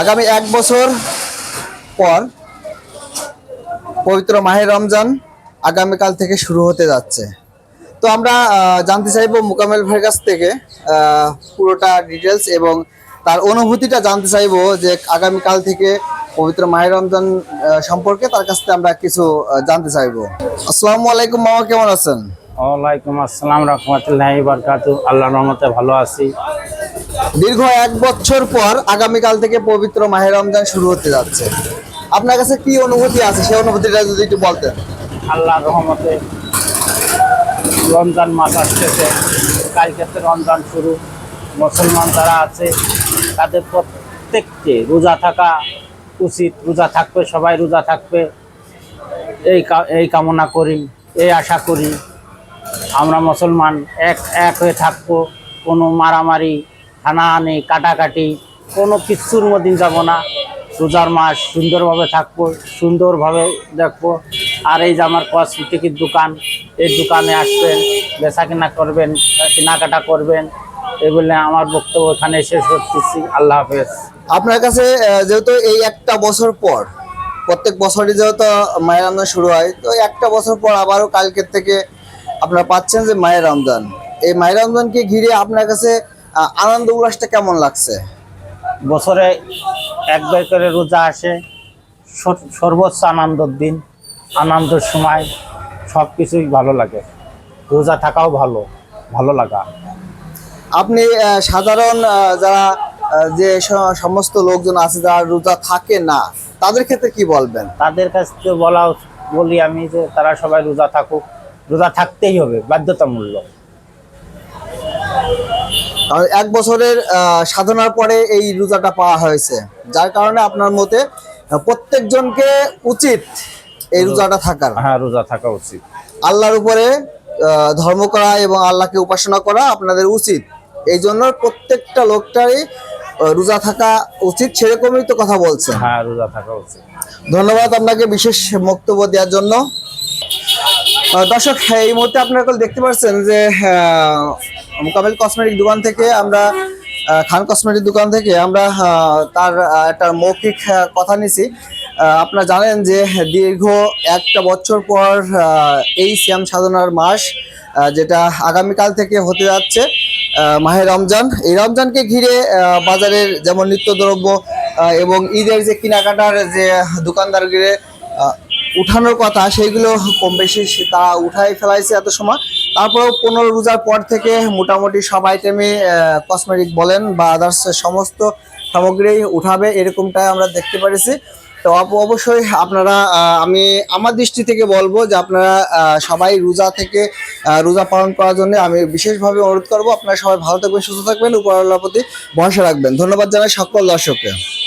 আগামী এক বছর পর পবিত্র মাহে রমজান আগামীকাল থেকে শুরু হতে যাচ্ছে। তো আমরা জানতে চাইব মোকামেল ভাইয়ের কাছ থেকে পুরোটা ডিটেলস এবং তার অনুভূতিটা জানতে চাইব যে আগামীকাল থেকে পবিত্র মাহে রমজান সম্পর্কে তার কাছ থেকে আমরা কিছু জানতে চাইব। আসসালামু আলাইকুম মামা, কেমন আছেন? ওয়ালাইকুম আসসালাম, রহমতুল্লাহ বারকাতু আল্লাহ রহমতে ভালো আছি। দীর্ঘ এক বছর পর আগামীকাল থেকে পবিত্র মাহে রমজান শুরু হতে যাচ্ছে। আপনার কাছে কি অনুভূতি আছে? সেই অনুভূতিটা যদি একটু বলতেন। আল্লাহ রহমতে রমজান মাস আসতেছে। কালকে রমজান শুরু। মুসলমান যারা আছে, তাদের প্রত্যেককে রোজা থাকা উচিত। রোজা থাকবে, সবাই রোজা থাকবে। এই এই কামনা করি, এই আশা করি। আমরা মুসলমান এক এক হয়ে থাকব। কোনো মারামারি হানাহানি কাটাকাটি, কোনো কিচ্ছুর মধ্যে যাব না। রোজার মাস সুন্দরভাবে থাকব, সুন্দরভাবে দেখব। আর এই যে আমার কসমেটিকের দোকান, এই দোকানে আসবেন বেচা কিনা করবেন, কেনাকাটা করবেন এই বলে আমার বক্তব্য এখানে শেষ করতেছি। আল্লাহ হাফেজ। আপনার কাছে যেহেতু এই একটা বছর পর, প্রত্যেক বছরই যেহেতু মায়ের রমজান শুরু হয়, তো একটা বছর পর আবারও কালকের থেকে আপনারা পাচ্ছেন যে মায়ের রমজান। এই মায়ের রমজানকে ঘিরে আপনার কাছে আনন্দ উল্লাসটা কেমন লাগছে? বছরে একবার করে রোজা আসে সর- সর্বোচ্চ আনন্দের দিন আনন্দের সময় সব কিছুই ভালো লাগে। রোজা থাকাও ভালো ভালো লাগা। আপনি সাধারণ যারা যে সমস্ত লোকজন আছে যারা রোজা থাকে না তাদের ক্ষেত্রে কি বলবেন? তাদের কাছ থেকে বলা বলি আমি যে তারা সবাই রোজা থাকুক। রোজা থাকতেই হবে বাধ্যতামূলক। কারণ এক বছরের সাধনার পরে এই রোজাটা পাওয়া হয়েছে। যার কারণে আপনার মতে প্রত্যেকজনকে উচিত এই রোজাটা থাকার। হ্যাঁ রোজা থাকা উচিত। আল্লাহর উপরে ধর্ম করা এবং আল্লাহকে উপাসনা করা আপনাদের উচিত। এই জন্য প্রত্যেকটা লোকটারই রোজা থাকা উচিত সেরকমই তো কথা বলছেন। হ্যাঁ রোজা থাকা উচিত। ধন্যবাদ আপনাকে বিশেষ বক্তব্য দেওয়ার জন্য। দর্শক এই মুহূর্তে আপনারা দেখতে পাচ্ছেন যে মোকাবেল কসমেটিক দোকান থেকে আমরা খান কসমেটিক দোকান থেকে আমরা তার একটা মৌখিক কথা নিছি। আপনারা জানেন যে দীর্ঘ একটা বছর পর এই শ্যাম সাধনার মাস যেটা আগামীকাল থেকে হতে যাচ্ছে মাহে রমজান। এই রমজানকে ঘিরে বাজারের যেমন নিত্যদ্রব্য এবং ঈদের যে কেনাকাটার যে দোকানদার ঘিরে উঠানোর কথা, সেইগুলো কম বেশি তারা উঠাই ফেলাইছে এত সময়। তারপরেও পনেরো রোজার পর থেকে মোটামুটি সব আইটেমে কসমেটিক বলেন বা আদার্স সমস্ত সামগ্রী উঠাবে এরকমটাই আমরা দেখতে পেরেছি। তো অব- অবশ্যই আপনারা আমি আমার দৃষ্টি থেকে বলব যে আপনারা সবাই রোজা থেকে রোজা পালন করার জন্য আমি বিশেষভাবে অনুরোধ করব। আপনারা সবাই ভালো থাকবেন, সুস্থ থাকবেন, উপর প্রতি ভরসা রাখবেন। ধন্যবাদ জানাই সকল দর্শককে।